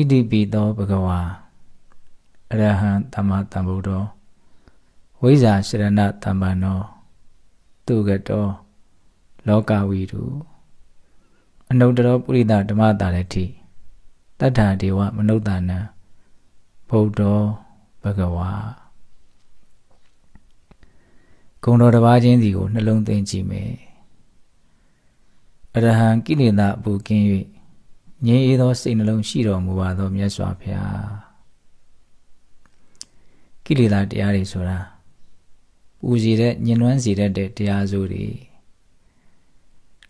ဣတိပိသောဘဂဝါအရဟံသမ္မာသမ္ဗုဒ္ဓောဝိဇ္ဇာရှရဏတမ္ပန္နောသူကတောလောကဝီတုအနုတ္တရောပုရိသဓမ္မတာရတိတတ္ထာဒေဝမနုဿာနံဗုဒ္ဓောဘဂဝါဂုံတော်တစ်ပါးချင်းစီကိုနှလုံးသွင်းကြည့်မယ်အရဟံကိလေသာအပူကင်း၍ ငြိမ်းအေးသောစိတ်နှလုံးရှိတော်မူပါသောမြတ်စွာဘုရားကိလေသာတရားတွေဆိုတာပူစီတဲ့ညှဉ်းနှွမ်းစေတတ်တဲ့တရားစိုးတွေ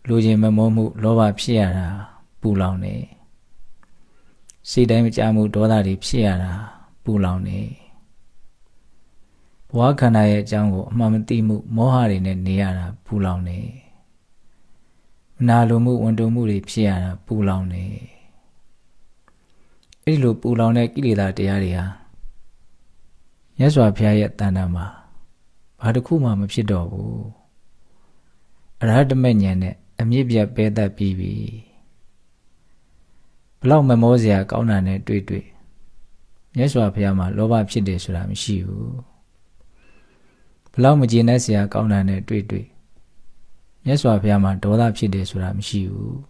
လူချင်းမမောမှုလောဘဖြစ်ရတာပူလောင်နေစိတ်တိုင်းမကြမှုဒေါသတွေဖြစ်ရတာပူလောင်နေဘဝခန္ဓာရဲ့အကြောင်းကိုအမှန်မသိမှုမောဟတွေနဲ့နေရတာပူလောင်နေမ နာလိုမှုဝန်တုံမှုတွေဖြစ်ရတာပူလောင်နေအဲ့ဒီလိုပူလောင်တဲ့ကိလေသာတရားတွေဟာမြတ်စွာဘုရားရဲ့တဏ္ဍာမှာဘာတစ်ခုမှမဖြစ်တော့ဘူးအရဟတမေဉာဏ်နဲ့အမြင့်ပြတ်ပဲတတ်ပြီးပြီဘလောက်မမောစရာကောင်းတာနဲ့တွေ့တွေ့မြတ်စွာဘုရားမှာလောဘဖြစ်တယ်ဆိုတာမရှိဘူးဘလောက်မကျေနပ်စရာကောင်းတာနဲ့တွေ့တွေ့ မြတ်စွာဘုရားမှာဒေါသဖြစ်တယ်ဆိုတာမရှိဘူး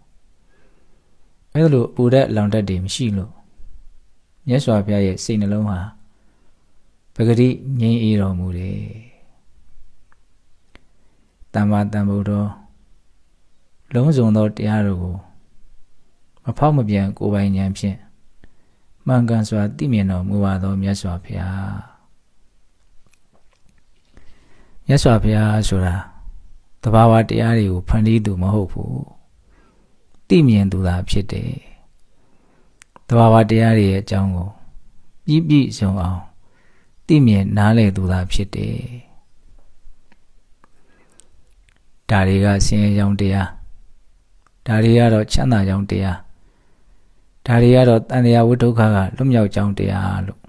အဲလိုပူတဲ့လောင်တတ်တွေမရှိလို့မြတ်စွာဘုရားရဲ့စိတ်နှလုံးဟာပဂတိငြိမ်းအေးတော်မူတယ်တမ္မာတမ္ဗုဒ္ဓောလုံးစုံသောတရားတို့ကိုမဖောက်မပြန်ကိုယ်ပိုင်ဉာဏ်ဖြင့်မှန်ကန်စွာသိမြင်တော်မူပါသောမြတ်စွာဘုရားမြတ်စွာဘုရားဆိုတာ တဘာဝတရားတွေကိုဖန်တီးသူမဟုတ်ဘူးသိမြင်သူသာဖြစ်တယ်တဘာဝတရားတွေရဲ့အကြောင်းကိုပြည့်ပြည့်စုံအောင်သိမြင်နားလည်သူသာဖြစ်တယ်ဒါတွေကဆင်းရဲကြောင်းတရားဒါတွေကတော့ချမ်းသာကြောင်းတရားဒါတွေကတော့တန်တရားဝိဒုက္ခကလွတ်မြောက်ကြောင်းတရားလို့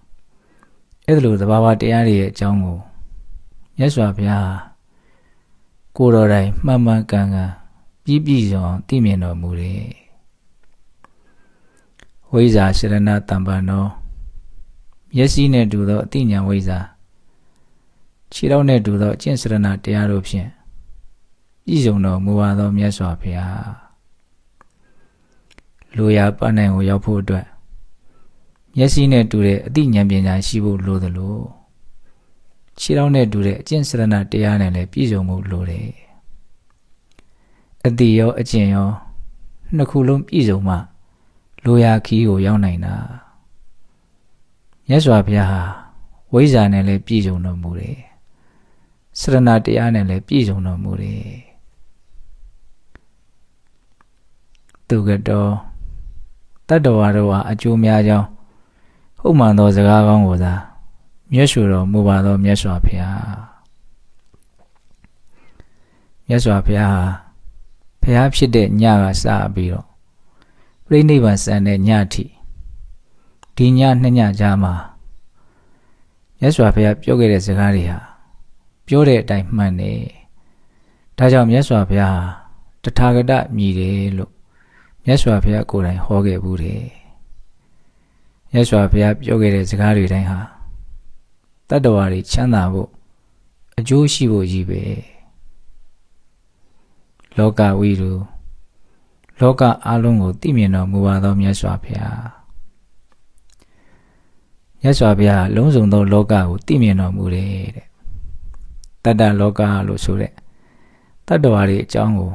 အဲ့ဒါလိုသဘာဝတရားတွေရဲ့အကြောင်းကိုမြတ်စွာဘုရား ကိုယ်တော်တိုင်မှန်မှန်ကန်ကန်ပြည့်ပြည့်စုံအောင်သိမြင်တော်မူတယ်ဝိဇာရှရဏတမ္ပန္နောမျက်စိနဲ့တူသောအသိဉာဏ်ဝိဇာခြေထောက်နဲ့တူသောအကျင့်စရဏတရားတို့ဖြင့်ပြည့်စုံတော်မူပါသောမြတ်စွာဘုရားလူရပန်းနိုင်ကိုရောက်ဖို့အတွက်မျက်စိနဲ့တူတဲ့အသိဉာဏ်ပညာရှိဖို့လိုသလို ခြေထောက်နဲ့တူတဲ့အကျင့်စရဏတရားနဲ့လည်းပြည့်စုံဖို့လိုတယ်အတိရောအကျင့်ရောနှစ်ခုလုံးပြည့်စုံမှလူရခီးကိုရောက်နိုင်တာမြတ်စွာဘုရားဟာဝိဇ္ဇာနဲ့လည်းပြည့်စုံတော်မူတယ်စရဏတရားနဲ့လည်းပြည့်စုံတော်မူတယ်သူကတော်တတ္တဝါတို့ဟာအကျိုးများကြောင်းဟုတ်မှန်သောစကားကောင်းကိုသာ မြတ်စွာတော်မူပါသောမြတ်စွာဘုရားမြတ်စွာဘုရားဟာဘုရားဖြစ်တဲ့ညကစပြီးတော့ပြိဋိဘံစံတဲ့ညထိဒီညနှစ်ညကြားမှာမြတ်စွာဘုရားပြောခဲ့တဲ့စကားတွေဟာပြောတဲ့အတိုင်းမှန်တယ်ဒါကြောင့်မြတ်စွာဘုရားတထာဂတမြည်တယ်လို့မြတ်စွာဘုရားကိုယ်တိုင်ဟောခဲ့ဘူးတယ်မြတ်စွာဘုရားပြောခဲ့တဲ့စကားတွေတိုင်းဟာ တတ္တဝါတွေချမ်းသာဖို့အကျိုးရှိဖို့ကြီးပဲလောကဝိရုလောကအလုံးကိုသိမြင်တော်မူပါသောမြတ်စွာဘုရားမြတ်စွာဘုရားလုံးစုံသောလောကကိုသိမြင်တော်မူတယ်တဲ့တတ္တလောကလို့ဆိုတဲ့တတ္တဝါတွေအကြောင်းကို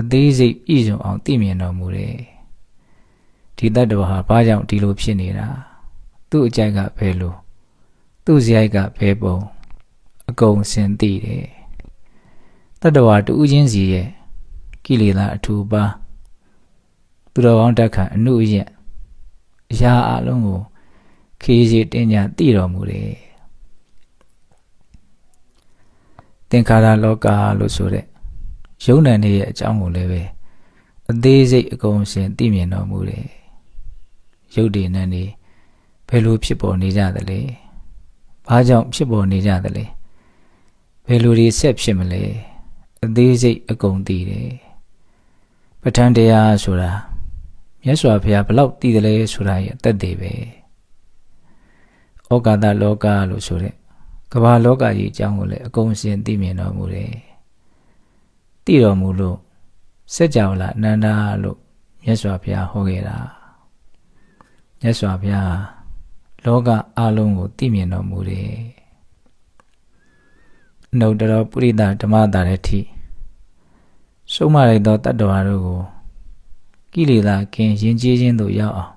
အသေးစိတ်ပြည့်စုံအောင်သိမြင်တော်မူတယ်ဒီတတ္တဝါဟာဘာကြောင့်ဒီလိုဖြစ်နေတာသူ့အကြိုက်ကဘယ်လို သူ့စရိုက်ကဘယ်ပုံအကုန်စင်သိတယ်တတ္တဝါတူးချင်းစီရဲ့ကိလေသာအထူပါသူတော်ကောင်းတက်ခံအနုအယက်အရာအလုံးကိုခေးစီတင်ညာသိတော်မူတယ်သင်္ခါရလောကလို့ဆိုတဲ့ယုံ nant ရဲ့အကြောင်းကိုလည်းပဲအသေးစိတ်အကုန်ရှင်သိမြင်တော်မူတယ်ရုပ်တည်နံနေဘယ်လိုဖြစ်ပေါ်နေကြသလဲ ဘာကြောင့်ဖြစ်ပေါ်နေကြသလဲဘယ်လိုတွေဆက်ဖြစ်မလဲအသေးစိတ်အကုန်သိတယ်ပဋ္ဌာန်းတရားဆိုတာမြတ်စွာဘုရားဘလောက်တည်တယ်လဲဆိုတာရဲ့အသက်တွေပဲဩကာသလောကလို့ဆိုတဲ့ကမ္ဘာလောကကြီးအကြောင်းကိုလည်းအကုန်စင်သိမြင်တော်မူတယ်သိတော်မူလို့စัจ java လာအနန္တလို့မြတ်စွာဘုရားဟောခဲ့တာမြတ်စွာဘုရား လောကအလုံးကိုသိမြင်တော်မူတယ်နှုတ်တော်ပုရိသဓမ္မတာရတိဆုံးမလိုက်သောတတ္တဝါတို့ကိုကိလေသာကင်းရင်ကျေးခြင်းသို့ရောက်အောင်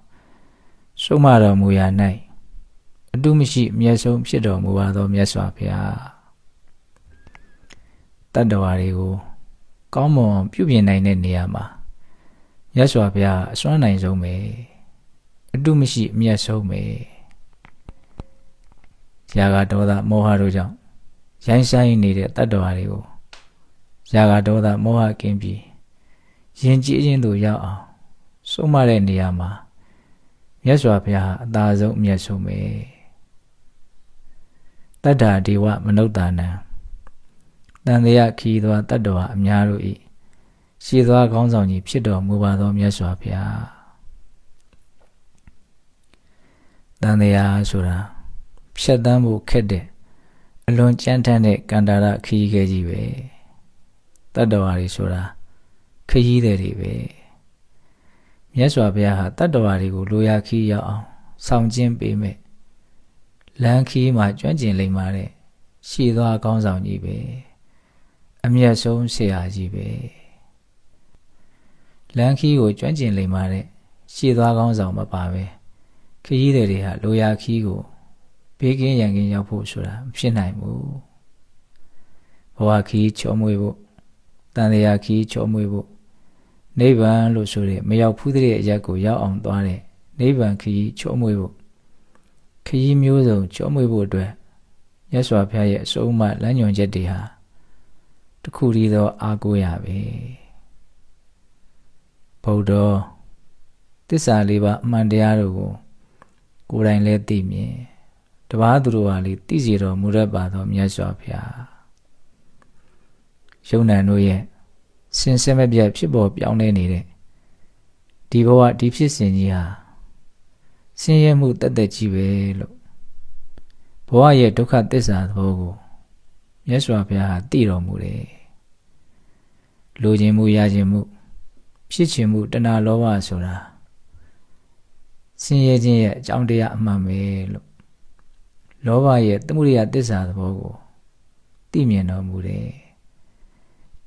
ဆုံးမတော်မူရာ၌အတုမရှိအမျက်ဆုံးဖြစ်တော်မူပါသောမြတ်စွာဘုရားတတ္တဝါတွေကိုကောင်းမွန်ပြုပြင်နိုင်တဲ့နေရာမှာမြတ်စွာဘုရားအစွမ်းနိုင်ဆုံးပဲအတုမရှိအမျက်ဆုံးပဲ ဇာကဒေါသမောဟတို့ကြောင့်ရိုင်းဆိုင်နေတဲ့တတ္တဝါတွေကိုဇာကဒေါသမောဟကင်းပြီးယဉ်ကျေးခြင်းတို့ရောက်အောင်ဆုံးမတဲ့နေရာမှာမြတ်စွာဘုရားအသာဆုံးအမျက်ဆုံးပဲတတ္တာဒီဝမနုဿာနံတန်တရားခီးသောတတ္တဝါအများတို့ဤရှည်သွားကောင်းဆောင်ကြီးဖြစ်တော်မူပါသောမြတ်စွာဘုရားတန်တရားဆိုတာ ဖြတ်တန်းဖို့ခက်တဲ့အလွန်ကြမ်းတမ်းတဲ့ကန္တာရခီးခဲကြီးပဲတတ္တဝါတွေဆိုတာခရီးသည်တွေပဲမြတ်စွာဘုရားဟာတတ္တဝါတွေကိုလိုရာခီးရောက်အောင်ဆောင်ကျင်းပေးမယ်လမ်းခီးမှာကျွမ်းကျင်လိမ့်ပါတဲ့ရှည်သွားကောင်းဆောင်ကြီးပဲအမျက်ဆုံးဆရာကြီးပဲလမ်းခီးကိုကျွမ်းကျင်လိမ့်ပါတဲ့ရှည်သွားကောင်းဆောင်မပါပဲခရီးသည်တွေဟာလိုရာခီးကို ဘေးကင်းရန်ကင်းရောက်ဖို့ဆိုတာမဖြစ်နိုင်ဘူးဘဝခီးချောမွေ့ဖို့တန်တရားခီးချောမွေ့ဖို့နိဗ္ဗာန်လို့ဆိုတဲ့မရောက်ဖူးတဲ့အရက်ကိုရောက်အောင်သွားတဲ့နိဗ္ဗာန်ခရီးချောမွေ့ဖို့ခရီးမျိုးစုံချောမွေ့ဖို့အတွက်ရသော်ဘုရားရဲ့အဆုံးအမလမ်းညွှန်ချက်တွေဟာတခုတည်းသောအားကိုးရပဲဗုဒ္ဓသစ္စာလေးပါးအမှန်တရားတို့ကိုကိုယ်တိုင်လည်းသိမြင် တပားသူတို့ဟာလေသိစီတော်မူရပါသောမြတ်စွာဘုရားယုံနံတို့ရဲ့စင်စစ်မပြတ်ဖြစ်ပေါ်ပြောင်းလဲနေတဲ့ဒီဘဝဒီဖြစ်စဉ်ကြီးဟာဆင်းရဲမှုတသက်ကြီးပဲလို့ဘဝရဲ့ဒုက္ခသစ္စာသဘောကိုမြတ်စွာဘုရားဟာသိတော်မူတယ်လိုချင်မှုရချင်မှုဖြစ်ချင်မှုတဏှာလောဘဆိုတာဆင်းရဲခြင်းရဲ့အကြောင်းတရားအမှန်ပဲလို့ လောဘရဲ့သမှုရိယသစ္စာသဘောကိုသိမြင်တော်မူတယ်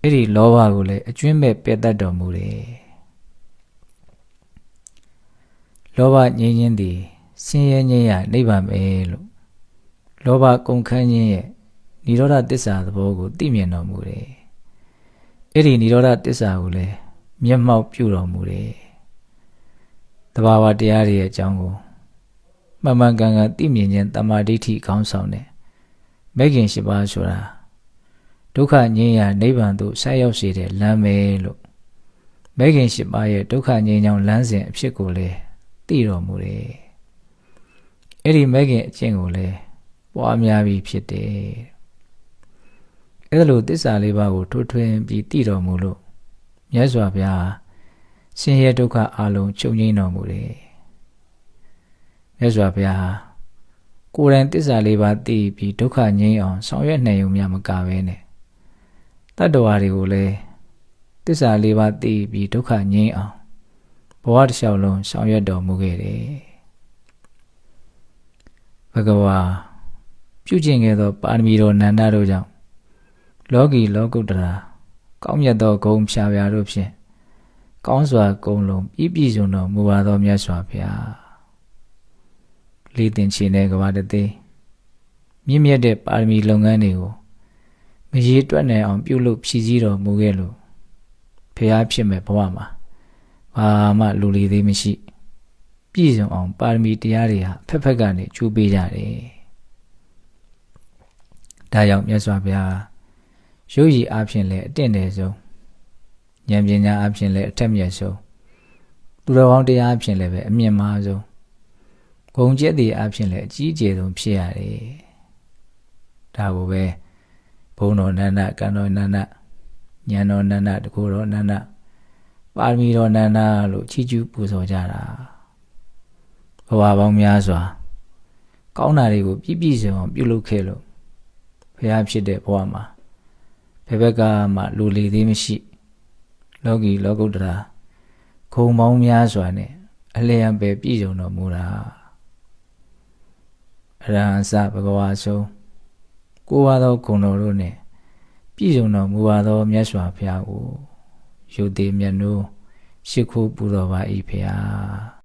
အဲ့ဒီလောဘကိုလည်းအကျွင်းမဲ့ပယ်တတ်တော်မူတယ်လောဘငြိမ်းခြင်းသည်ဆင်းရဲခြင်းရနိဗ္ဗာန်ပဲလို့လောဘကုန်ခန်းခြင်းရဲ့និရောဓတစ္ဆာသဘောကိုသိမြင်တော်မူတယ်အဲ့ဒီនិရောဓတစ္ဆာကိုလည်းမျက်မှောက်ပြုတော်မူတယ်တဘာဝတရားတွေရဲ့အကြောင်းကို မှန်မှန်ကန်ကန်သိမြင်ခြင်းတမာဒိဋ္ဌိခေါင်းဆောင်တယ်မဂ်ခင်ရှိပါဆိုတာဒုက္ခငြိမ်းရာနိဗ္ဗာန်သို့ဆက်ရောက်စေတဲ့လမ်းပဲလို့မဂ်ခင်ရှိပါရဲ့ဒုက္ခငြိမ်းချောင်းလမ်းစဉ်အဖြစ်ကိုလည်းသိတော်မူတယ်အဲ့ဒီမဂ်ခင်အကျင့်ကိုလည်းပွားများပြီးဖြစ်တယ်အဲ့ဒါလိုတစ္ဆာလေးပါးကိုထွထွင်းပြီးသိတော်မူလို့မြတ်စွာဘုရားဆင်းရဲဒုက္ခအလုံးချုပ်ငြိမ်းတော်မူတယ် မြတ်စွာဘုရားကိုယ်တိုင်တစ္ဆာလေးပါးသိပြီးဒုက္ခငြိမ်းအောင်ဆောင်ရွက်နိုင်ုံများမကဘဲနဲ့တတ္တဝါတွေကိုလည်းတစ္ဆာလေးပါးသိပြီးဒုက္ခငြိမ်းအောင်ဘဝတစ်လျှောက်လုံးဆောင်ရွက်တော်မူခဲ့တယ်ဘဂဝါပြုကျင့်ခဲ့သောပါရမီတော်နန္ဒတို့ကြောင့်လောကီလောကုတ္တရာကောင်းမြတ်သောဂုဏ်ဖြာဖြာတို့ဖြင့်ကောင်းစွာဂုဏ်လုံးပြည့်ပြည့်စုံတော်မူပါသောမြတ်စွာဘုရား လေးတင်ချင်တဲ့ကဘာတသေးမြင့်မြတ်တဲ့ပါရမီလုပ်ငန်းတွေကိုမရေတွက်နိုင်အောင်ပြုလုပ်ဖြည့်ဆည်းတော်မူခဲ့လို့ဖះဖြစ်မဲ့ဘဝမှာဘာမှလူလီသေးမရှိ ပြည့်စုံအောင်ပါရမီတရားတွေဟာဖက်ဖက်ကနေကျူးပေးကြတယ်ဒါကြောင့်မြတ်စွာဘုရားရုပ်ရည်အဖြစ်လည်းအတင့်တယ်ဆုံးဉာဏ်ပညာအဖြစ်လည်းအထက်မြတ်ဆုံးသူတော်ကောင်းတရားအဖြစ်လည်းပဲအမြင့်မားဆုံး ဂုံကျက်တွေအဖြစ်လည်းအကြီးအကျယ်ဆုံးဖြစ်ရတယ်ဒါကိုပဲဘုံတော်နန္ဒကံတော်နန္ဒဉာဏ်တော်နန္ဒတကူတော်နန္ဒပါရမီတော်နန္ဒလို့ချီးကျူးပူဇော်ကြတာဘဝပေါင်းများစွာကောင်းတာတွေကိုပြည့်ပြည့်စုံအောင်ပြုလုပ်ခဲ့လို့ဘုရားဖြစ်တဲ့ဘဝမှာဘယ်ဘက်ကမှလူလီသေးမရှိ လောကီလောကုတ္တရာခုံပေါင်းများစွာနဲ့အလျံပဲပြည့်စုံတော်မူတာ အရဟံစဘဂဝါဆုံးကိုးပါးသောဂုဏ်တော်တို့နဲ့ပြည့်စုံတော်မူပါသောမြတ်စွာဘုရားကိုယုတ်တိမြတ်နိုးရှိခိုးပူတော်ပါ၏ဖုရား